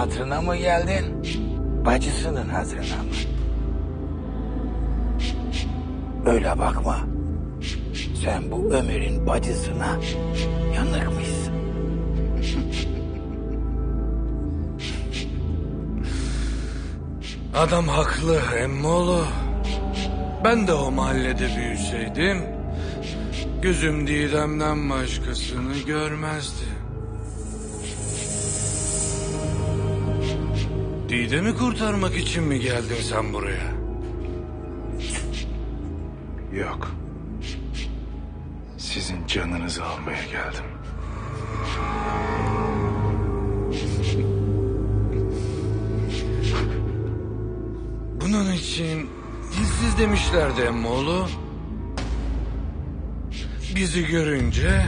Hatırına mı geldin? Bacısının hatırına mı? Öyle bakma. Sen bu Ömer'in bacısına yanıkmışsın. Adam haklı emmoğlu. Ben de o mahallede büyüseydim... ...gözüm Didem'den başkasını görmezdi. Didem'i kurtarmak için mi geldin sen buraya? Yok. Sizin canınızı almaya geldim. Bunun için dilsiz demişlerdi emmoğlu. Bizi görünce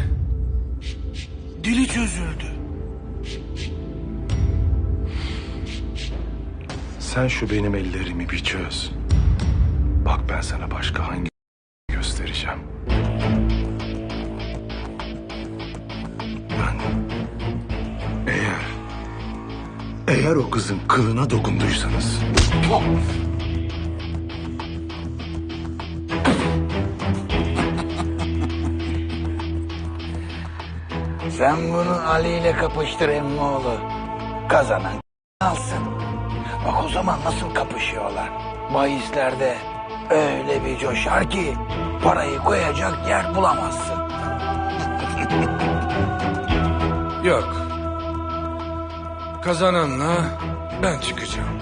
dili çözüldü. Sen şu benim ellerimi bir çöz. Bak ben sana başka hangi göstereceğim. Ben eğer eğer o kızın kılına dokunduysanız Sen bunu Ali ile kapıştır emmoğlu. Kazanan alsın. Bak o zaman nasıl kapışıyorlar. Bahislerde öyle bir coşar ki parayı koyacak yer bulamazsın. Yok. Kazananla ben çıkacağım.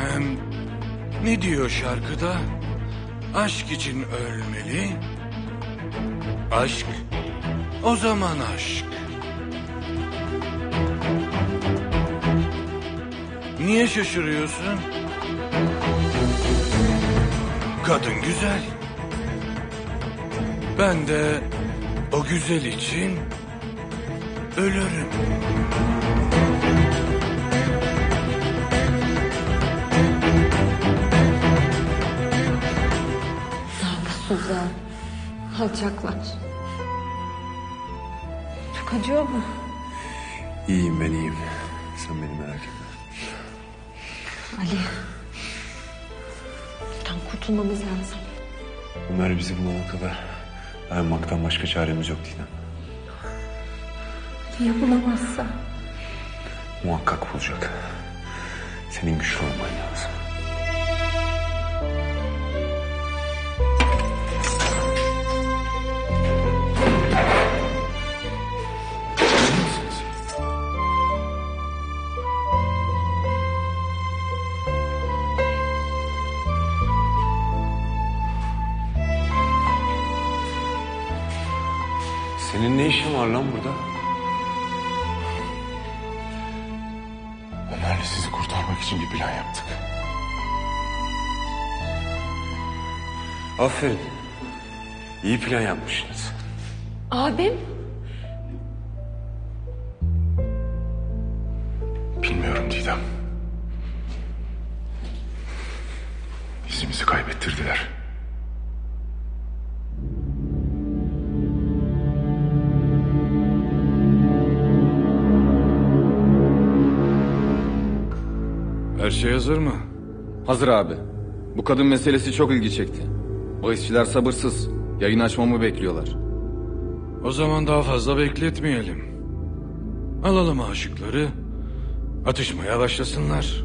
Hem ne diyor şarkıda? Aşk için ölmeli. Aşk o zaman aşk. Niye şaşırıyorsun? Kadın güzel. Ben de o güzel için ölürüm. Namussuzlar. Alçaklar. Çok acıyor mu? İyiyim ben iyiyim. Sen beni merak etme. Ali. Buradan kurtulmamız lazım. Ömer bizi bulana kadar dayanmaktan başka çaremiz yok Didem. Ya bulamazsa? Muhakkak bulacak. Senin güçlü olman lazım. Senin ne işin var lan burada? Ömer'le sizi kurtarmak için bir plan yaptık. Aferin. İyi plan yapmışsınız. Abim? Bilmiyorum Didem. İzimizi kaybettirdiler. Her şey hazır mı? Hazır abi. Bu kadın meselesi çok ilgi çekti. Bahisçiler sabırsız. Yayın açmamı bekliyorlar. O zaman daha fazla bekletmeyelim. Alalım aşıkları. Atışmaya başlasınlar.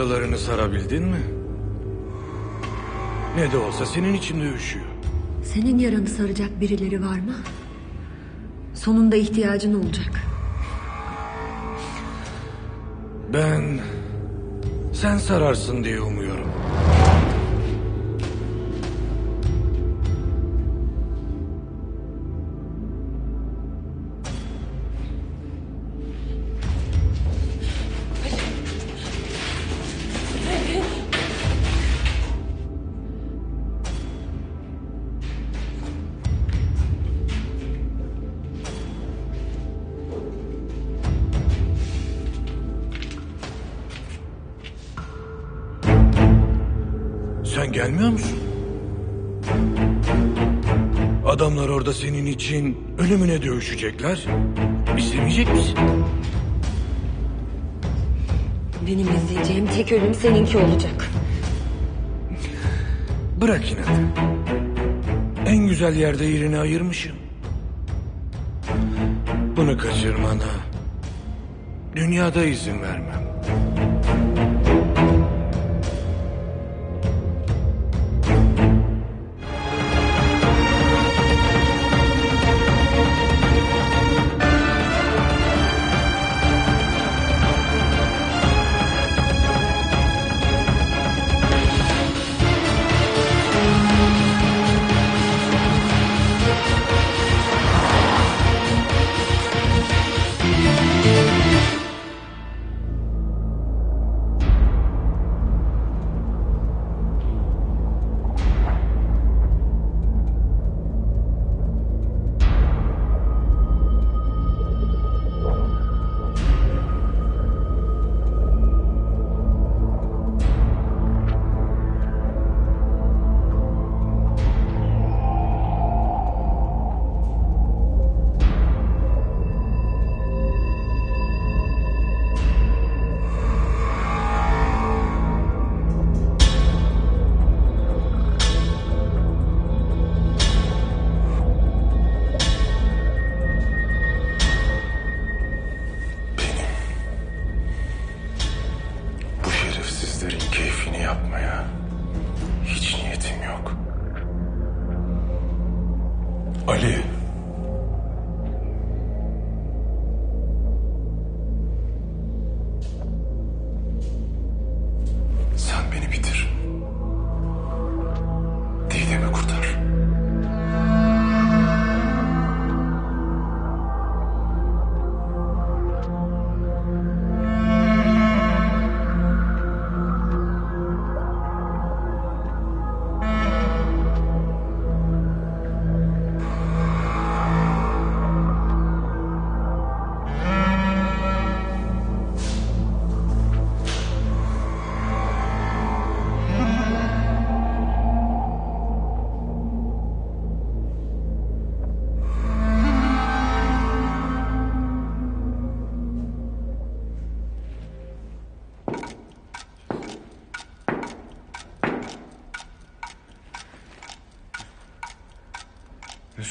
Yaralarını sarabildin mi? Ne de olsa senin için de üşüyor. Senin yaranı saracak birileri var mı? Sonunda ihtiyacın olacak. Ben sen sararsın diye umuyorum. Gelmiyor musun? Adamlar orada senin için ölümüne dövüşecekler. İstemeyecek misin? Benim izleyeceğim tek ölüm seninki olacak. Bırak inadı. En güzel yerde yerini ayırmışım. Bunu kaçırmana dünyada izin vermem. Şerefsizlerin keyfini yapmaya hiç niyetim yok. Ali.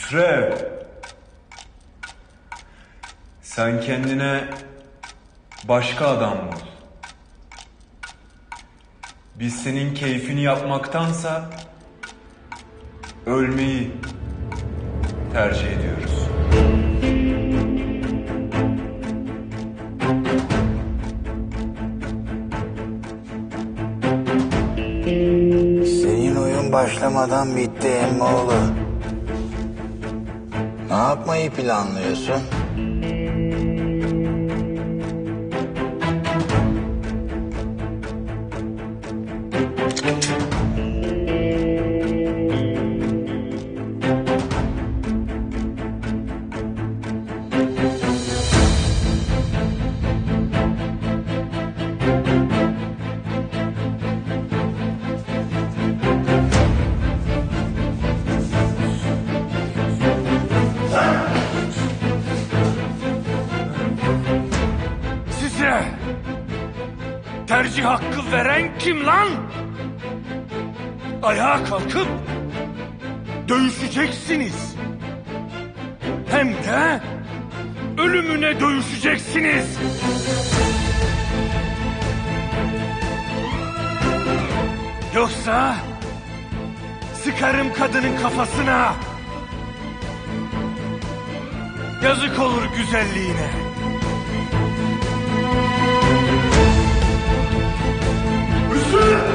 Hüsrev. Sen kendine başka adam bul. Biz senin keyfini yapmaktansa ölmeyi tercih ediyoruz. Senin oyun başlamadan bitti emmoğlu. Ne yapmayı planlıyorsun? Tercih hakkı veren kim lan? Ayağa kalkıp dövüşeceksiniz. Hem de ölümüne dövüşeceksiniz. Yoksa sıkarım kadının kafasına. Yazık olur güzelliğine. 是。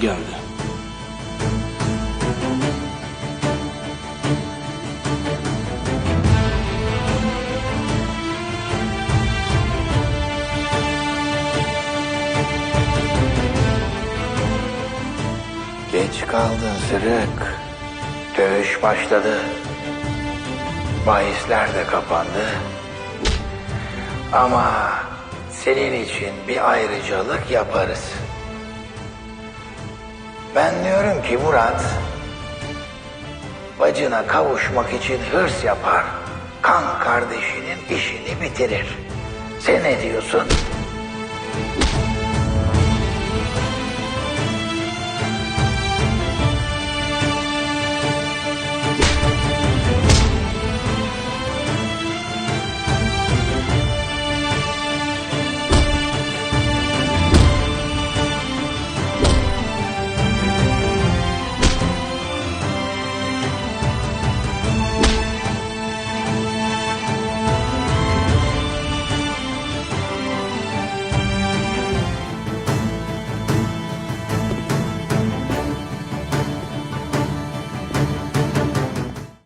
Geldi. Geç kaldın Sırık. Dövüş başladı. Bahisler de kapandı. Ama senin için bir ayrıcalık yaparız. Ben diyorum ki Murat, bacına kavuşmak için hırs yapar. Kan kardeşinin işini bitirir. Sen ne diyorsun?